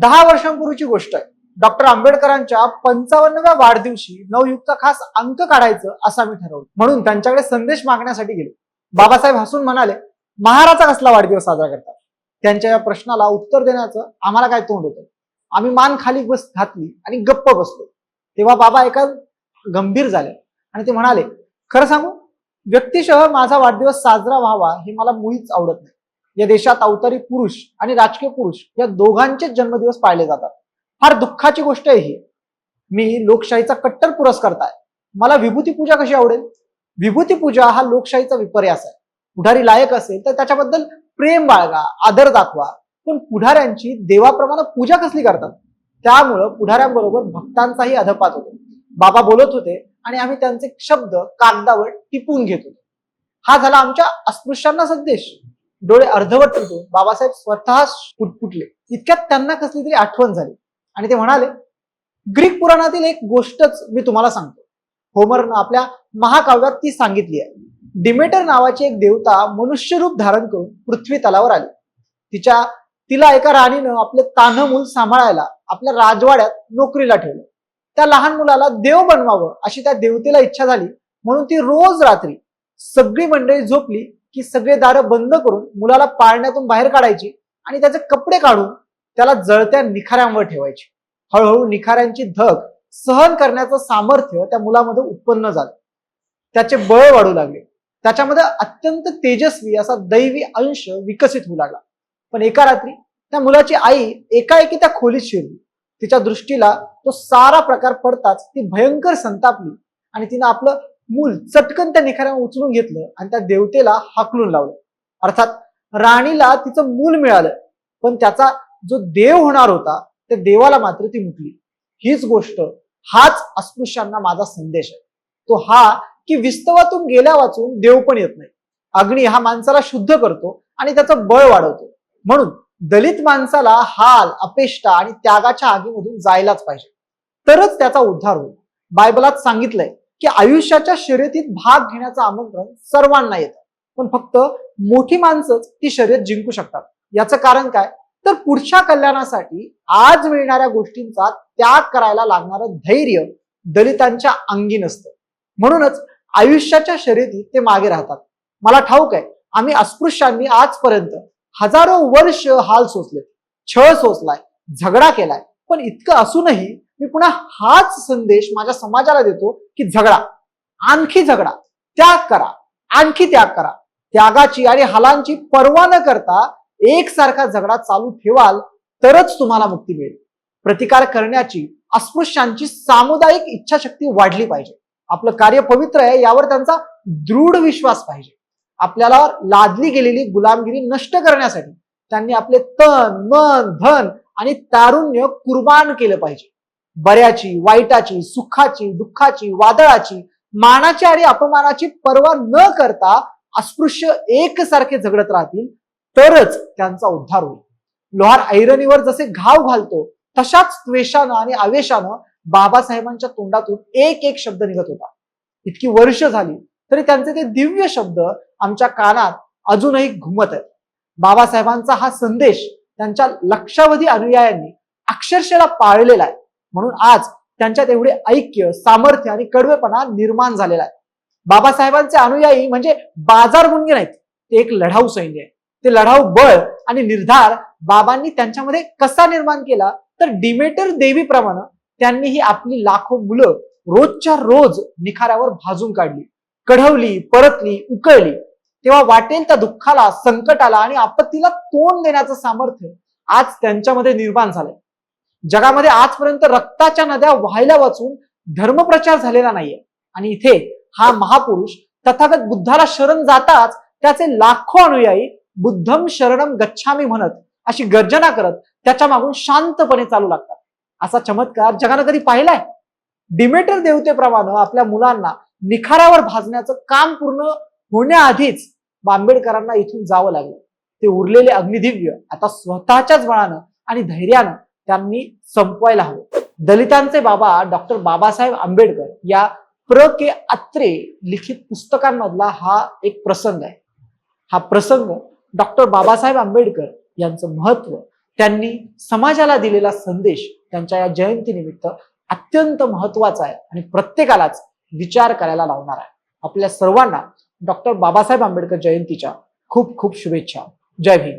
दहा वर्षांपूर्वीची गोष्ट आहे. डॉक्टर आंबेडकरांच्या पंचावन्नव्या वाढदिवशी नवयुक्त खास अंक काढायचं असं आम्ही ठरवलं. म्हणून त्यांच्याकडे संदेश मागण्यासाठी गेलो. बाबासाहेब हसून म्हणाले महाराचा कसला वाढदिवस साजरा करतात? त्यांच्या या प्रश्नाला उत्तर देण्याचं आम्हाला काय तोंड होतं? आम्ही मान खाली बस घातली आणि गप्प बसलो. तेव्हा बाबा एका गंभीर झाले आणि ते म्हणाले खरं सांगू व्यक्तिशः माझा वाढदिवस साजरा व्हावा हे मला मुळीच आवडत नाही. या देशात अवतारी पुरुष आणि राजकीय पुरुष या दोघांचेच जन्मदिवस पाळले जातात. फार दुःखाची गोष्ट आहे ही. मी लोकशाहीचा कट्टर पुरस्कर्ता आहे. मला विभूती पूजा कशी आवडेल? विभूती पूजा हा लोकशाहीचा विपर्यास आहे. पुढारी लायक असेल तर त्याच्याबद्दल प्रेम बाळगा आदर दाखवा. पण पुढाऱ्यांची देवाप्रमाणे पूजा कसली करतात? त्यामुळं पुढाऱ्यांबरोबर भक्तांचाही अधपात होतो. बाबा बोलत होते आणि आम्ही त्यांचे शब्द कागदावर टिपून घेत होतो. हा झाला आमच्या अस्पृश्यांना संदेश. डोळे अर्धवट होतो बाबासाहेब स्वतः पुटपुटले इतक्यात त्यांना कसली तरी आठवण झाली. आणि ते म्हणाले ग्रीक पुराणातील एक गोष्टच मी तुम्हाला सांगतो. होमरनं आपल्या महाकाव्यात ती सांगितली आहे. डिमेटर नावाची एक देवता मनुष्य रूप धारण करून पृथ्वी तलावर आली. तिच्या तिला एका राणीनं आपले तान्ह मूल सांभाळायला आपल्या राजवाड्यात नोकरीला ठेवलं. त्या लहान मुलाला देव बनवावं अशी त्या देवतेला इच्छा झाली. म्हणून ती रोज रात्री सगळी मंडळी झोपली. की सगळे दारं बंद करून मुलाला पाळण्यातून बाहेर काढायची आणि त्याचे कपडे काढून त्याला जळत्या निखाऱ्यांवर ठेवायची. हळूहळू निखाऱ्यांची धग सहन करण्याचं सामर्थ्य त्या मुलामध्ये उत्पन्न झालं. त्याचे बळ वाढू लागले. त्याच्यामध्ये अत्यंत तेजस्वी असा दैवी अंश विकसित होऊ लागला. पण एका रात्री त्या मुलाची आई एकाएकी त्या खोलीत शिरली. तिच्या दृष्टीला तो सारा प्रकार पडताच ती भयंकर संतापली आणि तिनं आपलं मूल चटकन त्या निखाऱ्यावर उचलून घेतलं आणि त्या देवतेला हाकलून लावलं. अर्थात राणीला तिचं मूल मिळालं पण त्याचा जो देव होणार होता त्या देवाला मात्र ती मुकली. हीच गोष्ट हाच अस्पृश्यांना माझा संदेश आहे. तो हा की विस्तवातून गेल्या वाचून देव पण येत नाही. अग्नी हा माणसाला शुद्ध करतो आणि त्याचं बळ वाढवतो. म्हणून दलित माणसाला हाल अपेष्टा आणि त्यागाच्या आगीमधून जायलाच पाहिजे. तरच त्याचा उद्धार होईल. बायबलात सांगितलंय की आयुष्याच्या शर्यतीत भाग घेण्याचं आमंत्रण सर्वांना येतं. पण फक्त मोठी माणसंच ती शर्यत जिंकू शकतात. याचं कारण काय? तर पुढच्या कल्याणासाठी आज मिळणाऱ्या गोष्टींचा त्याग करायला लागणारं धैर्य दलितांच्या अंगी नसतं. म्हणूनच आयुष्याच्या शर्यतीत ते मागे राहतात. मला ठाऊक आहे आम्ही अस्पृश्यांनी आजपर्यंत हजारो वर्ष हाल सोसले छळ सोसलाय झगडा केलाय पण इतकं असूनही मी पुन्हा हाच संदेश माझ्या समाजाला देतो की झगडा. आणखी झगडा. त्याग करा. आणखी त्याग करा. त्यागाची आणि हालांची पर्वा न करता एकसारखा झगडा चालू ठेवाल तरच तुम्हाला मुक्ती मिळेल. प्रतिकार करण्याची अस्पृश्यांची सामुदायिक इच्छाशक्ती वाढली पाहिजे. आपलं कार्य पवित्र आहे यावर त्यांचा दृढ विश्वास पाहिजे. आपल्याला लादली गेलेली गुलामगिरी नष्ट करण्यासाठी त्यांनी आपले तन मन धन आणि तारुण्य कुर्बान केलं पाहिजे. बऱ्याची वाईटाची सुखाची दुःखाची वादळाची मानाची आणि अपमानाची पर्वा न करता अस्पृश्य एकसारखे झगडत राहतील तरच त्यांचा उद्धार होईल. लोहार ऐरणीवर जसे घाव घालतो तशाच त्वेषानं आणि आवेशानं बाबासाहेबांच्या तोंडातून एक एक शब्द निघत होता. इतकी वर्ष झाली तरी त्यांचे ते दिव्य शब्द आमच्या कानात अजूनही घुमत आहेत. बाबासाहेबांचा हा संदेश त्यांच्या लक्षावधी अनुयायांनी अक्षरशः पाळलेला आहे. म्हणून आज त्यांच्यात एवढे ऐक्य सामर्थ्य आणि कडवेपणा निर्माण झालेला आहे. बाबासाहेबांचे अनुयायी म्हणजे बाजार मुंगे नाहीत. ते एक लढाऊ सैन्य आहे. ते लढाऊ बळ आणि निर्धार बाबांनी त्यांच्यामध्ये कसा निर्माण केला? तर डिमेटर देवीप्रमाणे त्यांनी ही आपली लाखो मुलं रोजच्या रोज निखाऱ्यावर भाजून काढली. कढवली परतली उकळली. तेव्हा वाटेल त्या दुःखाला संकटाला आणि आपत्तीला तोंड देण्याचं सामर्थ्य आज त्यांच्यामध्ये निर्माण झालंय. जगामध्ये आजपर्यंत रक्ताच्या नद्या व्हायला वाचून धर्मप्रचार झालेला नाहीये. आणि इथे हा महापुरुष तथागत बुद्धाला शरण जाताच त्याचे लाखो अनुयायी बुद्धम शरणम गच्छामी म्हणत अशी गर्जना करत त्याच्या मागून शांतपणे चालू लागतात. असा चमत्कार जगानं कधी पाहिलाय? डिमेटर देवतेप्रमाणे आपल्या मुलांना निखारावर भाजण्याचं काम पूर्ण होण्याआधीच आंबेडकरांना इथून जावं लागलं. ते उरलेले अग्निदिव्य आता स्वतःच्याच बळानं आणि धैर्यानं त्यांनी संपवायला हवं. दलितांचे बाबा डॉक्टर बाबासाहेब आंबेडकर या प्र के अत्रे लिखित पुस्तकांमधला हा एक प्रसंग आहे. हा प्रसंग डॉक्टर बाबासाहेब आंबेडकर यांचं महत्त्व त्यांनी समाजाला दिलेला संदेश त्यांच्या या जयंतीनिमित्त अत्यंत महत्त्वाचा आहे आणि प्रत्येकालाच विचार करायला लावणार आहे. आपल्या सर्वांना डॉक्टर बाबासाहेब आंबेडकर जयंतीच्या खूप खूप शुभेच्छा. जय भीम.